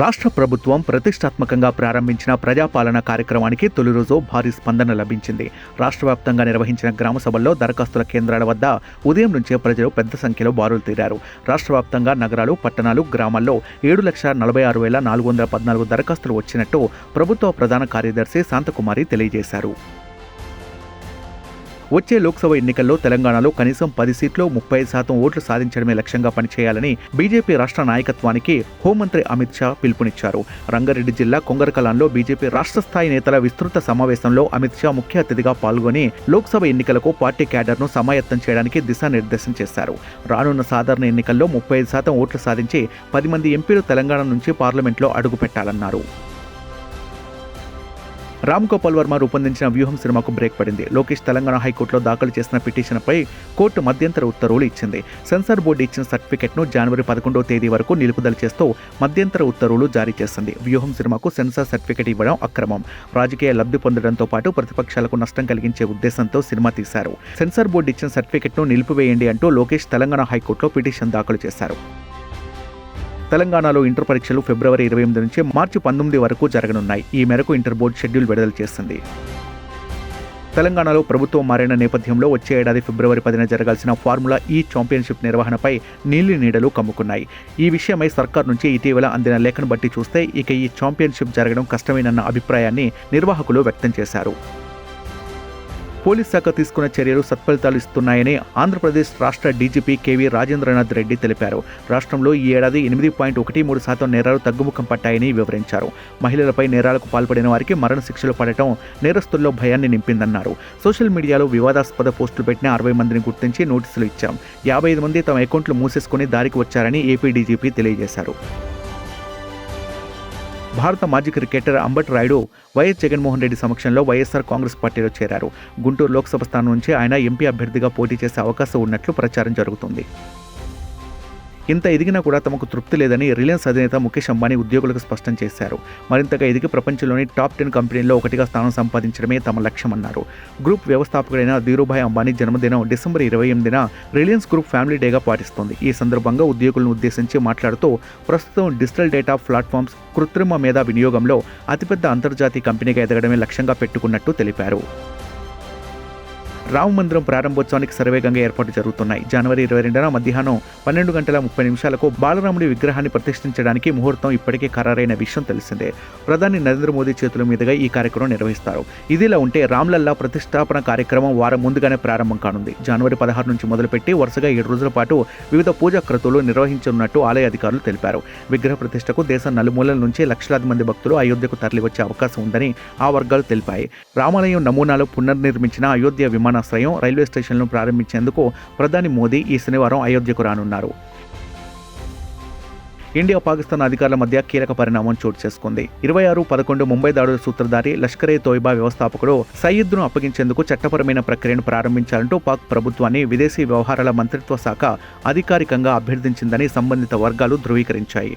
రాష్ట్ర ప్రభుత్వం ప్రతిష్టాత్మకంగా ప్రారంభించిన ప్రజాపాలన కార్యక్రమానికి తొలి రోజు భారీ స్పందన లభించింది. రాష్ట్ర వ్యాప్తంగా నిర్వహించిన గ్రామ సభల్లో దరఖాస్తుల కేంద్రాల వద్ద ఉదయం నుంచే ప్రజలు పెద్ద సంఖ్యలో బారులు తీరారు. రాష్ట్ర వ్యాప్తంగా నగరాలు పట్టణాలు గ్రామాల్లో ఏడు లక్షల నలభై ఆరు వేల నాలుగు వందల పద్నాలుగు దరఖాస్తులు వచ్చినట్టు ప్రభుత్వ ప్రధాన కార్యదర్శి శాంతకుమారి తెలియజేశారు. వచ్చే లోక్సభ ఎన్నికల్లో తెలంగాణలో కనీసం పది సీట్లో ముప్పై శాతం ఓట్లు సాధించడమే లక్ష్యంగా పనిచేయాలని బీజేపీ రాష్ట్ర నాయకత్వానికి హోంమంత్రి అమిత్ షా పిలుపునిచ్చారు. రంగారెడ్డి జిల్లా కొంగరకలాన్లో బీజేపీ రాష్ట్ర స్థాయి నేతల విస్తృత సమావేశంలో అమిత్ షా ముఖ్య అతిథిగా పాల్గొని లోక్సభ ఎన్నికలకు పార్టీ క్యాడర్ను సమాయత్తం చేయడానికి దిశానిర్దేశం చేశారు. రానున్న సాధారణ ఎన్నికల్లో ముప్పై ఐదు శాతం ఓట్లు సాధించి పది మంది ఎంపీలు తెలంగాణ నుంచి పార్లమెంట్లో అడుగుపెట్టాలన్నారు. రామ్ గోపాల్ వర్మ రూపొందించిన వ్యూహం సినిమాకు బ్రేక్ పడింది. లోకేష్ తెలంగాణ హైకోర్టులో దాఖలు చేసిన పిటిషన్పై కోర్టు మధ్యంతర ఉత్తర్వులు ఇచ్చింది. సెన్సార్ బోర్డు ఇచ్చిన సర్టిఫికెట్ను జనవరి పదకొండవ తేదీ వరకు నిలుపుదల చేస్తూ మధ్యంతర ఉత్తర్వులు జారీ చేసింది. వ్యూహం సినిమాకు సెన్సార్ సర్టిఫికెట్ ఇవ్వడం అక్రమం. రాజకీయ లబ్ధి పొందడంతో పాటు ప్రతిపక్షాలకు నష్టం కలిగించే ఉద్దేశంతో సినిమా తీశారు. సెన్సార్ బోర్డు ఇచ్చిన సర్టిఫికెట్ను నిలిపివేయండి అంటూ లోకేష్ తెలంగాణ హైకోర్టులో పిటిషన్ దాఖలు చేశారు. తెలంగాణలో ఇంటర్ పరీక్షలు ఫిబ్రవరి ఇరవై ఎనిమిది నుంచి మార్చి పంతొమ్మిది వరకు జరగనున్నాయి. ఈ మేరకు ఇంటర్ బోర్డు షెడ్యూల్ విడుదల చేసింది. తెలంగాణలో ప్రభుత్వం మారిన నేపథ్యంలో వచ్చే ఏడాది ఫిబ్రవరి పదిన జరగాల్సిన ఫార్ములా ఈ ఛాంపియన్షిప్ నిర్వహణపై నీలి నీడలు కమ్ముకున్నాయి. ఈ విషయమై సర్కార్ నుంచి ఇటీవల అందిన లేఖను బట్టి చూస్తే ఇక ఈ ఛాంపియన్షిప్ జరగడం కష్టమేనన్న అభిప్రాయాన్ని నిర్వాహకులు వ్యక్తం చేశారు. పోలీస్ శాఖ తీసుకున్న చర్యలు సత్ఫలితాలు ఇస్తున్నాయని ఆంధ్రప్రదేశ్ రాష్ట్ర డీజీపీ కేవీ రాజేంద్రనాథ్ రెడ్డి తెలిపారు. రాష్ట్రంలో ఈ ఏడాది ఎనిమిది పాయింట్ ఒకటి మూడు శాతం నేరాలు తగ్గుముఖం పట్టాయని వివరించారు. మహిళలపై నేరాలకు పాల్పడిన వారికి మరణశిక్షలు పడటం నేరస్తుల్లో భయాన్ని నింపిందన్నారు. సోషల్ మీడియాలో వివాదాస్పద పోస్టులు పెట్టిన అరవై మందిని గుర్తించి నోటీసులు ఇచ్చాం. యాభై ఐదు మంది తమ అకౌంట్లు మూసేసుకుని దారికి వచ్చారని ఏపీ డీజీపీ తెలియజేశారు. భారత మాజీ క్రికెటర్ అంబట్ రాయుడు వైఎస్ జగన్మోహన్ రెడ్డి సమక్షంలో వైఎస్ఆర్ కాంగ్రెస్ పార్టీలో చేరారు. గుంటూరు లోక్సభ స్థానం నుంచి ఆయన ఎంపీ అభ్యర్థిగా పోటీ చేసే అవకాశం ఉన్నట్లు ప్రచారం జరుగుతుంది. ఇంత ఎదిగినా కూడా తమకు తృప్తి లేదని రిలయన్స్ అధినేత ముఖేష్ అంబానీ ఉద్యోగులకు స్పష్టం చేశారు. మరింతగా ఎదిగి ప్రపంచంలోని టాప్ టెన్ కంపెనీల్లో ఒకటిగా స్థానం సంపాదించడమే తమ లక్ష్యమన్నారు. గ్రూప్ వ్యవస్థాపకుడైన ధీరుభాయ్ అంబానీ జన్మదినం డిసెంబర్ ఇరవై ఎనిమిదిన రిలయన్స్ గ్రూప్ ఫ్యామిలీ డేగా పాటిస్తోంది. ఈ సందర్భంగా ఉద్యోగులను ఉద్దేశించి మాట్లాడుతూ ప్రస్తుతం డిజిటల్ డేటా ప్లాట్ఫామ్స్ కృత్రిమ మేధా వినియోగంలో అతిపెద్ద అంతర్జాతీయ కంపెనీగా ఎదగడమే లక్ష్యంగా పెట్టుకున్నట్టు తెలిపారు. రామ మందిరం ప్రారంభోత్సవానికి సర్వేగంగా ఏర్పాటు జరుగుతున్నాయి. జనవరి ఇరవై రెండున మధ్యాహ్నం పన్నెండు గంటల ముప్పై నిమిషాలకు బాలరాముడి విగ్రహాన్ని ప్రతిష్ఠించడానికి ముహూర్తం ఇప్పటికే ఖరారైన విషయం తెలిసిందే. ప్రధాని నరేంద్ర మోదీ చేతుల మీదుగా ఈ కార్యక్రమం నిర్వహిస్తారు. ఇదిలా ఉంటే రామ్లల్లా ప్రతిష్టాపన కార్యక్రమం వారం ముందుగానే ప్రారంభం కానుంది. జనవరి పదహారు నుంచి మొదలుపెట్టి వరుసగా ఏడు రోజుల పాటు వివిధ పూజా క్రతువులు నిర్వహించనున్నట్టు ఆలయ అధికారులు తెలిపారు. విగ్రహ ప్రతిష్టకు దేశం నలుమూలల నుంచి లక్షలాది మంది భక్తులు అయోధ్యకు తరలివచ్చే అవకాశం ఉందని ఆ వర్గాలు తెలిపాయి. రామాలయం నమూనాలో పునర్నిర్మించిన అయోధ్య విమానాశ్రయం రైల్వే స్టేషన్లను ప్రారంభించేందుకు ప్రధాని మోదీ ఈ శనివారం అయోధ్యకు రానున్నారు. ఇండియా పాకిస్తాన్ అధికారుల మధ్య కీలక పరిణామం చోటు చేసుకుంది. ఇరవై ఆరు పదకొండు ముంబై దాడుల సూత్రధారి లష్కరే తోయిబా వ్యవస్థాపకుడు సయ్యద్ను అప్పగించేందుకు చట్టపరమైన ప్రక్రియను ప్రారంభించాలంటూ పాక్ ప్రభుత్వాన్ని విదేశీ వ్యవహారాల మంత్రిత్వ శాఖ అధికారికంగా అభ్యర్థించిందని సంబంధిత వర్గాలు ధృవీకరించాయి.